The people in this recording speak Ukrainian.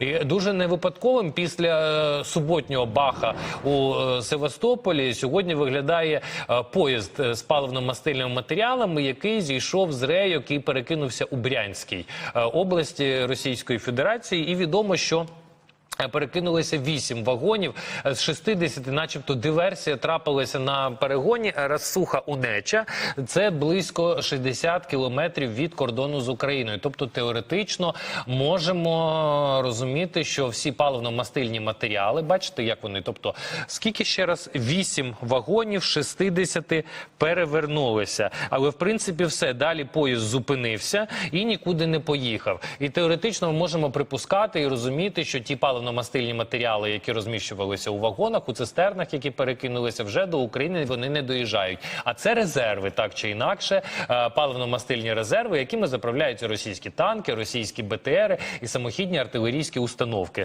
І дуже не випадковим після е, суботнього баха у е, Севастополі сьогодні виглядає е, поїзд з паливно-мастильними матеріалами, який зійшов з рейок і перекинувся у Брянській області Російської Федерації. І відомо, що Перекинулися вісім вагонів Е, з 60, начебто диверсія трапилася на перегоні Рассуха Унеча. Це близько 60 кілометрів від кордону з Україною. Тобто теоретично можемо розуміти, що всі паливно-мастильні матеріали, бачите, як вони. Тобто, скільки ще раз вісім вагонів, 60 перевернулися. Але в принципі все далі поїзд зупинився і нікуди не поїхав. І теоретично ми можемо припускати і розуміти, що ті паливно-мастильні матеріали, які розміщувалися у вагонах, у цистернах, які перекинулися вже до України, вони не доїжджають. А це резерви, так чи інакше, е, паливно-мастильні резерви, якими заправляються російські танки, російські БТРи і самохідні артилерійські установки.